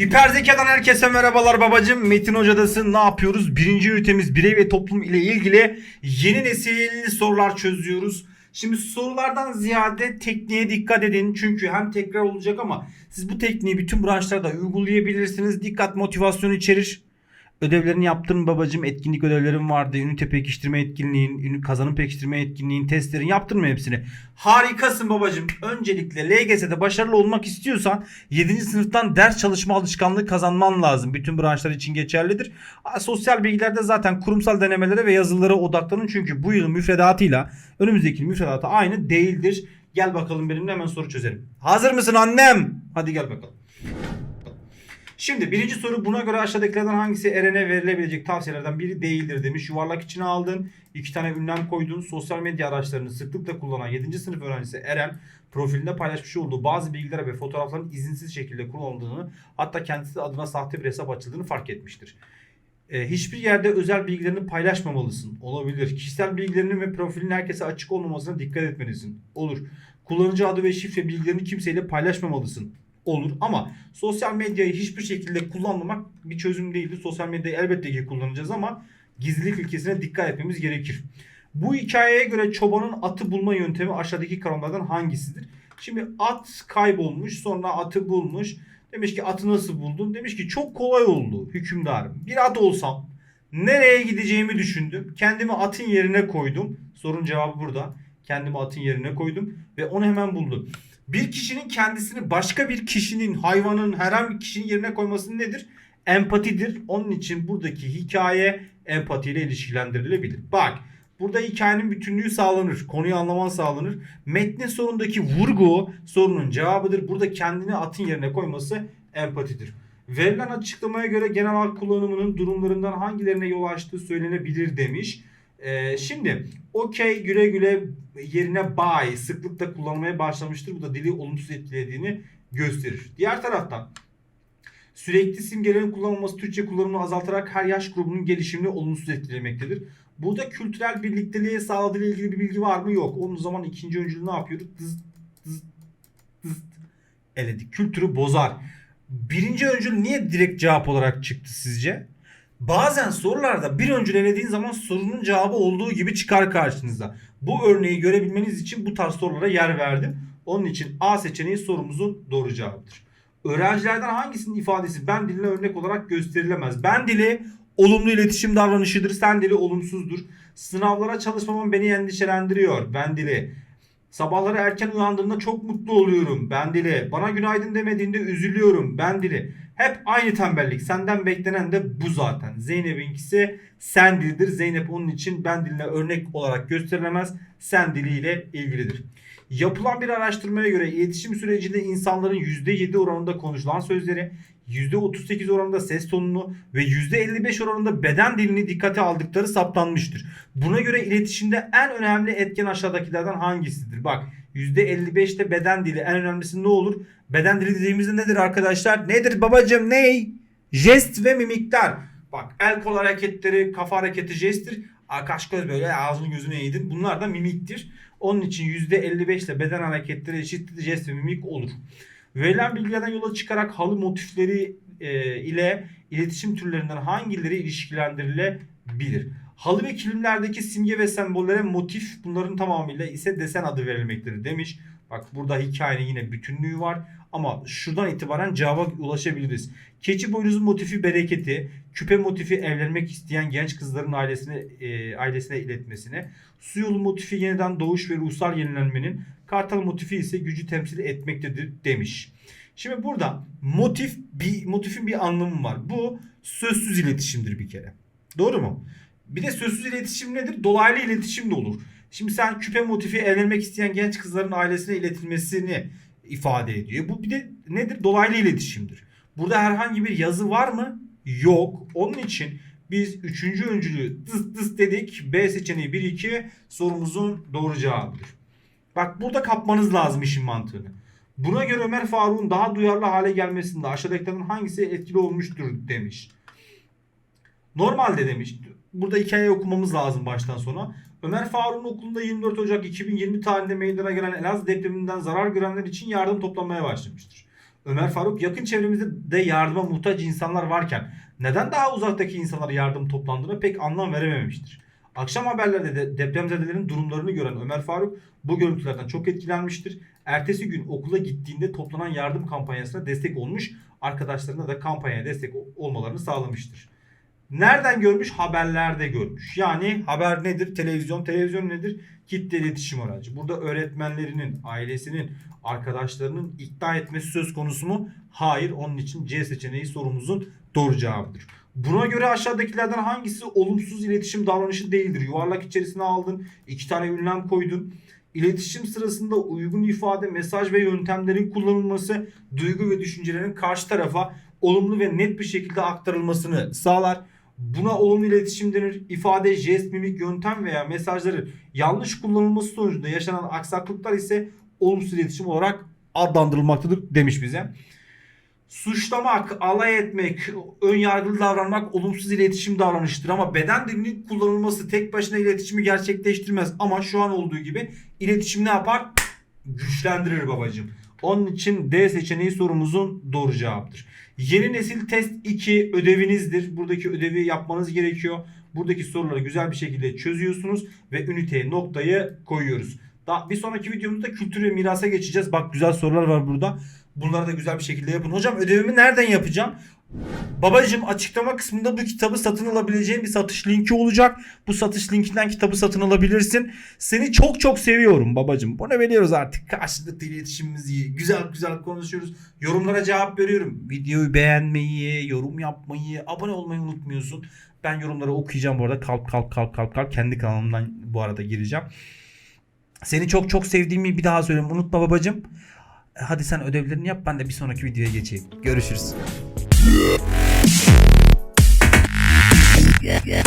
Hiper zekadan herkese merhabalar babacım. Metin Hoca'dasın. Ne yapıyoruz? Birinci ünitemiz birey ve toplum ile ilgili yeni nesil sorular çözüyoruz. Şimdi sorulardan ziyade tekniğe dikkat edin. Çünkü hem tekrar olacak ama siz bu tekniği bütün branşlarda uygulayabilirsiniz. Dikkat motivasyon içerir. Ödevlerini yaptın babacım. Etkinlik ödevlerim vardı. Ünite pekiştirme etkinliğin, kazanım pekiştirme etkinliğin, testlerin yaptın mı hepsini? Harikasın babacım. Öncelikle LGS'de başarılı olmak istiyorsan 7. sınıftan ders çalışma alışkanlığı kazanman lazım. Bütün branşlar için geçerlidir. Sosyal bilgilerde zaten kurumsal denemelere ve yazılılara odaklanın. Çünkü bu yılın müfredatıyla önümüzdeki müfredatı aynı değildir. Gel bakalım benimle hemen soru çözelim. Hazır mısın annem? Hadi gel bakalım. Şimdi birinci soru buna göre aşağıdakilerden hangisi Eren'e verilebilecek tavsiyelerden biri değildir demiş. Yuvarlak içine aldın. iki tane ünlem koydun. Sosyal medya araçlarını sıklıkla kullanan 7. sınıf öğrencisi Eren profilinde paylaşmış olduğu bazı bilgiler ve fotoğrafların izinsiz şekilde kullanıldığını hatta kendisi adına sahte bir hesap açıldığını fark etmiştir. E, hiçbir yerde özel bilgilerini paylaşmamalısın. Olabilir. Kişisel bilgilerinin ve profilin herkese açık olmamasına dikkat etmelisin. Olur. Kullanıcı adı ve şifre bilgilerini kimseyle paylaşmamalısın olur ama sosyal medyayı hiçbir şekilde kullanmamak bir çözüm değildir. Sosyal medyayı elbette ki kullanacağız ama gizlilik ilkesine dikkat etmemiz gerekir. Bu hikayeye göre çobanın atı bulma yöntemi aşağıdaki kavramlardan hangisidir? Şimdi at kaybolmuş sonra atı bulmuş. Demiş ki atı nasıl buldun? Demiş ki çok kolay oldu hükümdarım. Bir at olsam nereye gideceğimi düşündüm. Kendimi atın yerine koydum. Sorun cevabı burada. Kendimi atın yerine koydum ve onu hemen buldum. Bir kişinin kendisini başka bir kişinin, hayvanın, herhangi bir kişinin yerine koyması nedir? Empatidir. Onun için buradaki hikaye empatiyle ilişkilendirilebilir. Bak burada hikayenin bütünlüğü sağlanır. Konuyu anlaman sağlanır. Metnin sonundaki vurgu sorunun cevabıdır. Burada kendini atın yerine koyması empatidir. Verilen açıklamaya göre genel halk kullanımının durumlarından hangilerine yol açtığı söylenebilir demiş. Ee, şimdi okey güle güle yerine buy sıklıkla kullanmaya başlamıştır. Bu da dili olumsuz etkilediğini gösterir. Diğer taraftan sürekli simgelerin kullanılması Türkçe kullanımını azaltarak her yaş grubunun gelişimini olumsuz etkilemektedir. Burada kültürel birlikteliğe sağladığı ile ilgili bir bilgi var mı? Yok. Onun zaman ikinci öncülü ne yapıyoruz? Dız, dız, dız. Eledik. Kültürü bozar. Birinci öncül niye direkt cevap olarak çıktı sizce? Bazen sorularda bir öncül elediğin zaman sorunun cevabı olduğu gibi çıkar karşınıza. Bu örneği görebilmeniz için bu tarz sorulara yer verdim. Onun için A seçeneği sorumuzun doğru cevabıdır. Öğrencilerden hangisinin ifadesi ben diline örnek olarak gösterilemez? Ben dili olumlu iletişim davranışıdır. Sen dili olumsuzdur. Sınavlara çalışmamam beni endişelendiriyor. Ben dili. Sabahları erken uyandığımda çok mutlu oluyorum. Ben dili. Bana günaydın demediğinde üzülüyorum. Ben dili. Hep aynı tembellik. Senden beklenen de bu zaten. Zeynep'inkisi sen dilidir. Zeynep onun için ben diline örnek olarak gösterilemez. Sen diliyle ilgilidir. Yapılan bir araştırmaya göre iletişim sürecinde insanların %7 oranında konuşulan sözleri, %38 oranında ses tonunu ve %55 oranında beden dilini dikkate aldıkları saptanmıştır. Buna göre iletişimde en önemli etken aşağıdakilerden hangisidir? Bak %55'te beden dili en önemlisi ne olur? Beden dili dediğimizde nedir arkadaşlar? Nedir babacım ney? Jest ve mimikler. Bak el kol hareketleri, kafa hareketi jesttir. Kaş göz böyle ağzını gözünü eğdin. Bunlar da mimiktir. Onun için %55 ile beden hareketleri eşittir jest ve mimik olur. Verilen bilgilerden yola çıkarak halı motifleri e, ile iletişim türlerinden hangileri ilişkilendirilebilir? Halı ve kilimlerdeki simge ve sembollere motif bunların tamamıyla ise desen adı verilmektedir demiş. Bak burada hikayenin yine bütünlüğü var ama şuradan itibaren cevaba ulaşabiliriz. Keçi boynuzu motifi bereketi, küpe motifi evlenmek isteyen genç kızların ailesine e, ailesine iletmesine, su yolu motifi yeniden doğuş ve ruhsal yenilenmenin, kartal motifi ise gücü temsil etmektedir demiş. Şimdi burada motif bir motifin bir anlamı var. Bu sözsüz iletişimdir bir kere. Doğru mu? Bir de sözsüz iletişim nedir? Dolaylı iletişim de olur. Şimdi sen küpe motifi evlenmek isteyen genç kızların ailesine iletilmesini ifade ediyor. Bu bir de nedir? Dolaylı iletişimdir. Burada herhangi bir yazı var mı? Yok. Onun için biz üçüncü öncülü dıs dıs dedik. B seçeneği 1-2 sorumuzun doğru cevabıdır. Bak burada kapmanız lazım işin mantığını. Buna göre Ömer Faruk'un daha duyarlı hale gelmesinde aşağıdakilerin hangisi etkili olmuştur demiş. Normalde demiş. Burada hikaye okumamız lazım baştan sona. Ömer Faruk'un okulunda 24 Ocak 2020 tarihinde meydana gelen Elazığ depreminden zarar görenler için yardım toplamaya başlamıştır. Ömer Faruk yakın çevremizde de yardıma muhtaç insanlar varken neden daha uzaktaki insanlara yardım toplandığına pek anlam verememiştir. Akşam haberlerde de depremzedelerin durumlarını gören Ömer Faruk bu görüntülerden çok etkilenmiştir. Ertesi gün okula gittiğinde toplanan yardım kampanyasına destek olmuş, arkadaşlarına da kampanyaya destek olmalarını sağlamıştır. Nereden görmüş? Haberlerde görmüş. Yani haber nedir? Televizyon. Televizyon nedir? Kitle iletişim aracı. Burada öğretmenlerinin, ailesinin, arkadaşlarının ikna etmesi söz konusu mu? Hayır. Onun için C seçeneği sorumuzun doğru cevabıdır. Buna göre aşağıdakilerden hangisi olumsuz iletişim davranışı değildir? Yuvarlak içerisine aldın, iki tane ünlem koydun. İletişim sırasında uygun ifade, mesaj ve yöntemlerin kullanılması duygu ve düşüncelerin karşı tarafa olumlu ve net bir şekilde aktarılmasını sağlar. Buna olumlu iletişim denir. İfade, jest, mimik, yöntem veya mesajların yanlış kullanılması sonucunda yaşanan aksaklıklar ise olumsuz iletişim olarak adlandırılmaktadır demiş bize. Suçlamak, alay etmek, ön yargılı davranmak olumsuz iletişim davranışıdır ama beden dilinin kullanılması tek başına iletişimi gerçekleştirmez ama şu an olduğu gibi iletişim ne yapar? Güçlendirir babacığım. Onun için D seçeneği sorumuzun doğru cevabıdır. Yeni nesil test 2 ödevinizdir. Buradaki ödevi yapmanız gerekiyor. Buradaki soruları güzel bir şekilde çözüyorsunuz ve üniteye noktayı koyuyoruz. Daha bir sonraki videomuzda kültür ve mirasa geçeceğiz. Bak güzel sorular var burada. Bunları da güzel bir şekilde yapın. Hocam ödevimi nereden yapacağım? Babacım açıklama kısmında bu kitabı satın alabileceğin bir satış linki olacak. Bu satış linkinden kitabı satın alabilirsin. Seni çok çok seviyorum babacım. Bunu veriyoruz artık. Karşılıklı iletişimimiz iyi. Güzel güzel konuşuyoruz. Yorumlara cevap veriyorum. Videoyu beğenmeyi, yorum yapmayı, abone olmayı unutmuyorsun. Ben yorumları okuyacağım bu arada. Kalp kalp kalp kalp kalp. Kendi kanalımdan bu arada gireceğim. Seni çok çok sevdiğimi bir daha söyleyeyim. Unutma babacım. Hadi sen ödevlerini yap ben de bir sonraki videoya geçeyim. Görüşürüz. Yeah.